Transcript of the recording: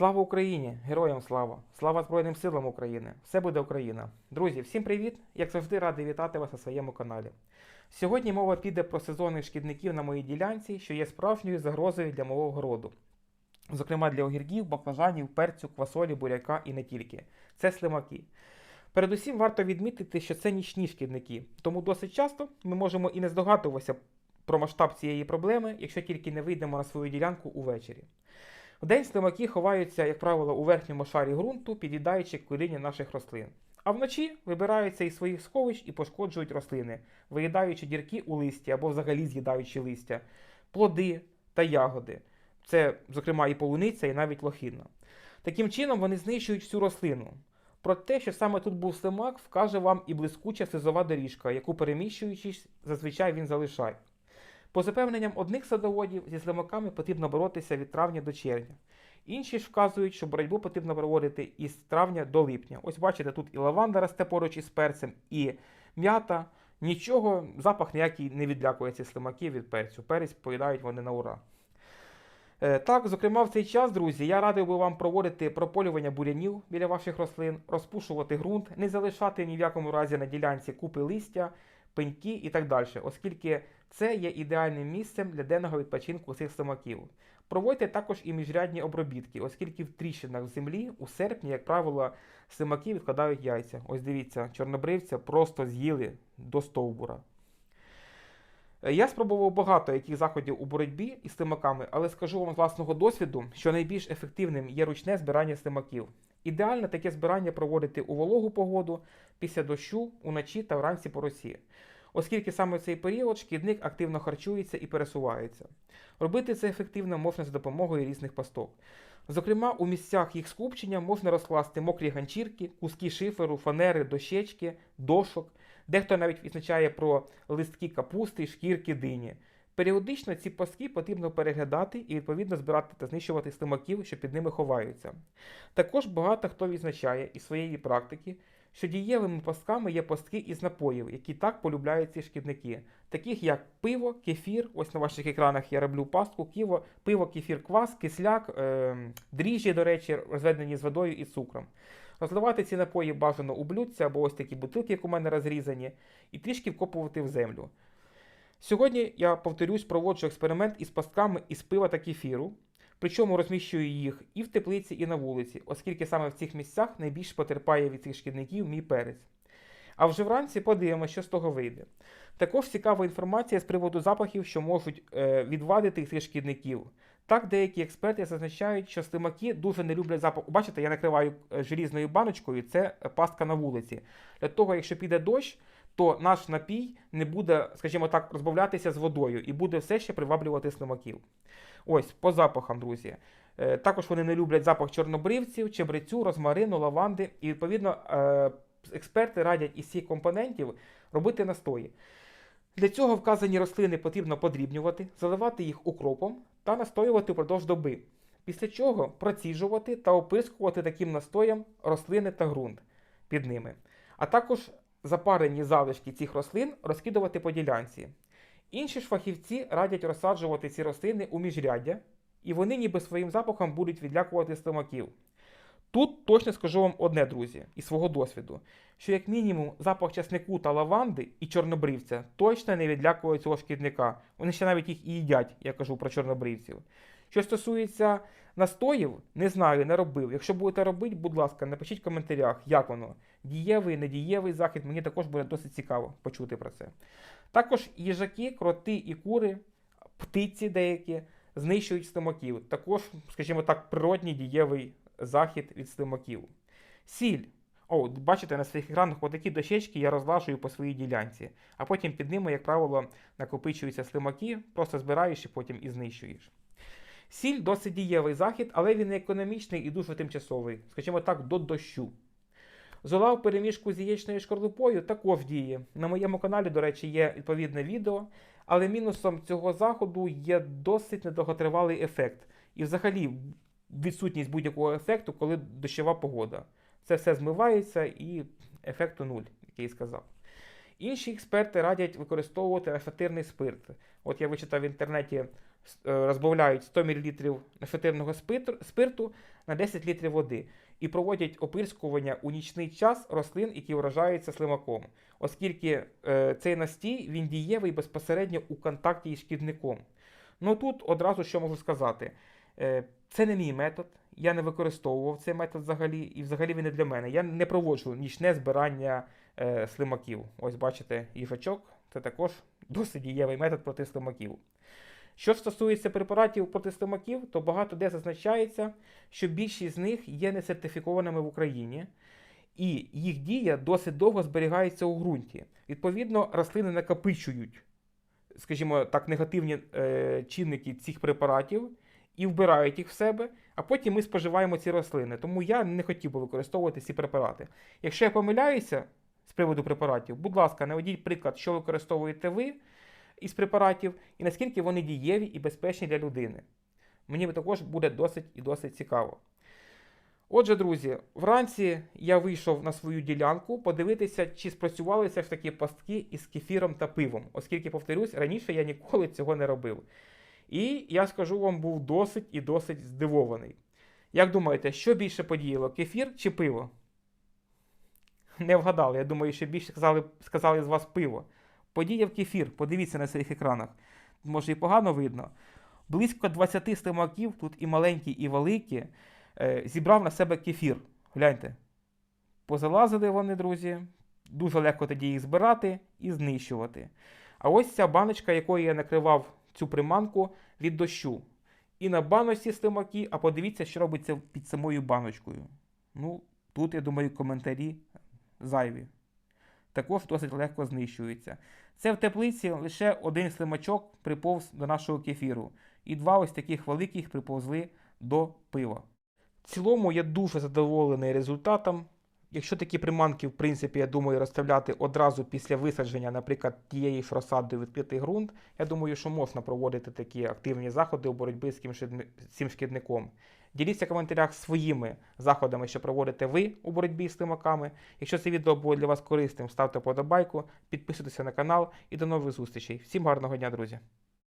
Слава Україні! Героям слава! Слава Збройним силам України! Все буде Україна! Друзі, всім привіт! Як завжди, радий вітати вас на своєму каналі. Сьогодні мова піде про сезонних шкідників на моїй ділянці, що є справжньою загрозою для мого городу. Зокрема, для огірків, баклажанів, перцю, квасолі, буряка і не тільки. Це слимаки. Передусім варто відмітити, що це нічні шкідники, тому досить часто ми можемо і не здогадуватися про масштаб цієї проблеми, якщо тільки не вийдемо на свою ділянку увечері. Вдень слимаки ховаються, як правило, у верхньому шарі ґрунту, під'їдаючи коріння наших рослин. А вночі вибираються із своїх сховищ і пошкоджують рослини, виїдаючи дірки у листі або взагалі з'їдаючи листя, плоди та ягоди. Це, зокрема, і полуниця, і навіть лохина. Таким чином вони знищують всю рослину. Про те, що саме тут був слимак, вкаже вам і блискуча сизова доріжка, яку переміщуючись, зазвичай він залишає. По запевненням одних садоводів, зі слимаками потрібно боротися від травня до червня. Інші ж вказують, що боротьбу потрібно проводити із травня до липня. Ось бачите, тут і лаванда росте поруч із перцем, і м'ята. Нічого, запах ніякий не відлякує ці слимаки від перцю. Перець поїдають вони на ура. Е, Так, зокрема, в цей час, друзі, я радив би вам проводити прополювання бурянів біля ваших рослин, розпушувати ґрунт, не залишати ні в якому разі на ділянці купи листя, пеньки і так далі, оскільки це є ідеальним місцем для денного відпочинку цих слимаків. Проводьте також і міжрядні обробітки, оскільки в тріщинах в землі у серпні, як правило, слимаки відкладають яйця. Ось дивіться, чорнобривця просто з'їли до стовбура. Е, Я спробував багато яких заходів у боротьбі із слимаками, але скажу вам з власного досвіду, що найбільш ефективним є ручне збирання слимаків. Ідеально таке збирання проводити у вологу погоду, після дощу, уночі та вранці по росі, оскільки саме в цей період шкідник активно харчується і пересувається. Робити це ефективно можна за допомогою різних пасток. Зокрема, у місцях їх скупчення можна розкласти мокрі ганчірки, куски шиферу, фанери, дощечки, дошок. Дехто навіть відзначає про листки капусти, шкірки дині. Періодично ці пастки потрібно переглядати і відповідно збирати та знищувати слимаків, що під ними ховаються. Також багато хто відзначає із своєї практики, що дієвими пастками є пастки із напоїв, які так полюбляють ці шкідники, таких як пиво, кефір. Ось на ваших екранах я роблю пастку, ківо, пиво, кефір, квас, кисляк, е, дріжджі, до речі, розведені з водою і цукром. Розливати ці напої бажано у блюдця або ось такі бутилки, як у мене розрізані, і трішки вкопувати в землю. Сьогодні я повторюсь, проводжу експеримент із пастками із пива та кефіру, причому розміщую їх і в теплиці, і на вулиці, оскільки саме в цих місцях найбільш потерпає від цих шкідників мій перець. А вже вранці подивимося, що з того вийде. Також цікава інформація з приводу запахів, що можуть е, відвадити цих шкідників. Так, деякі експерти зазначають, що слимаки дуже не люблять запах. Бачите, я накриваю е, желізною баночкою, це е, пастка на вулиці. Для того, якщо піде дощ, то наш напій не буде, скажімо так, розбавлятися з водою і буде все ще приваблювати слимаків. Ось, по запахам, друзі. Е, Також вони не люблять запах чорнобривців, чебрецю, розмарину, лаванди. І, відповідно, е, експерти радять із цих компонентів робити настої. Для цього вказані рослини потрібно подрібнювати, заливати їх укропом та настоювати впродовж доби. Після чого проціжувати та опискувати таким настоєм рослини та ґрунт під ними. А також запарені залишки цих рослин розкидувати по ділянці. Інші ж фахівці радять розсаджувати ці рослини у міжряддя, і вони ніби своїм запахом будуть відлякувати слимаків. Тут точно скажу вам одне, друзі, із свого досвіду, що як мінімум запах часнику та лаванди і чорнобривця точно не відлякує цього шкідника. Вони ще навіть їх і їдять, я кажу про чорнобривців. Що стосується настоїв, не знаю, не робив. Якщо будете робити, будь ласка, напишіть в коментарях, як воно. Дієвий, недієвий захід, мені також буде досить цікаво почути про це. Також їжаки, кроти і кури, птиці деякі знищують слимаків. Також, скажімо так, природній дієвий захід від слимаків. Сіль. О, бачите, на своїх екранах отакі дощечки я розлажую по своїй ділянці, а потім під ними, як правило, накопичуються слимаки, просто збираєш і потім і знищуєш. Сіль досить дієвий захід, але він економічний і дуже тимчасовий, скажімо так, до дощу. Зола в переміжку з яєчною шкарлупою також діє. На моєму каналі, до речі, є відповідне відео, але мінусом цього заходу є досить недовготривалий ефект. І взагалі відсутність будь-якого ефекту, коли дощова погода. Це все змивається і ефекту нуль, який я сказав. Інші експерти радять використовувати рафатирний спирт. От я вичитав в інтернеті е, розбавляють 100 мл нефетивного спирту, спирту на 10 літрів води і проводять опирскування у нічний час рослин, які вражаються слимаком, оскільки е, цей настій він дієвий безпосередньо у контакті із шкідником. Ну тут одразу що можу сказати. Е, Це не мій метод, я не використовував цей метод взагалі, і взагалі він не для мене. Я не проводжу нічне збирання е, слимаків. Ось бачите, їжачок це також досить дієвий метод проти слимаків. Що стосується препаратів проти слимаків, то багато де зазначається, що більшість з них є несертифікованими в Україні, і їх дія досить довго зберігається у ґрунті. Відповідно, рослини накопичують, скажімо так, негативні е, чинники цих препаратів і вбирають їх в себе, а потім ми споживаємо ці рослини. Тому я не хотів би використовувати ці препарати. Якщо я помиляюся з приводу препаратів, будь ласка, наведіть приклад, що використовуєте ви із препаратів і наскільки вони дієві і безпечні для людини. Мені також буде досить і досить цікаво. Отже, друзі, вранці я вийшов на свою ділянку подивитися, чи спрацювали все ж таки пастки із кефіром та пивом, оскільки, повторюсь, раніше я ніколи цього не робив. І я скажу вам, був досить і досить здивований. Як думаєте, що більше подіяло, кефір чи пиво? Не вгадали, я думаю, що більше сказали, сказали з вас пиво. Подіяв кефір, подивіться на своїх екранах. Може і погано видно. Близько 20 слимаків, тут і маленькі, і великі, е, зібрав на себе кефір. Гляньте. Позалазили вони, друзі. Дуже легко тоді їх збирати і знищувати. А ось ця баночка, якою я накривав цю приманку від дощу. І на баночці слимаки, а подивіться, що робиться під самою баночкою. Ну, тут, я думаю, коментарі зайві. Також досить легко знищується. Це в теплиці лише один слимачок приповз до нашого кефіру, і два ось таких великих приповзли до пива. В цілому я дуже задоволений результатом. Якщо такі приманки, в принципі, я думаю, розставляти одразу після висадження, наприклад, тієї ж розсади відкритий ґрунт, я думаю, що можна проводити такі активні заходи у боротьбі з цим шкідником. Діліться в коментарях своїми заходами, що проводите ви у боротьбі з слимаками. Якщо це відео було для вас корисним, ставте подобайку, підписуйтесь на канал і до нових зустрічей. Всім гарного дня, друзі!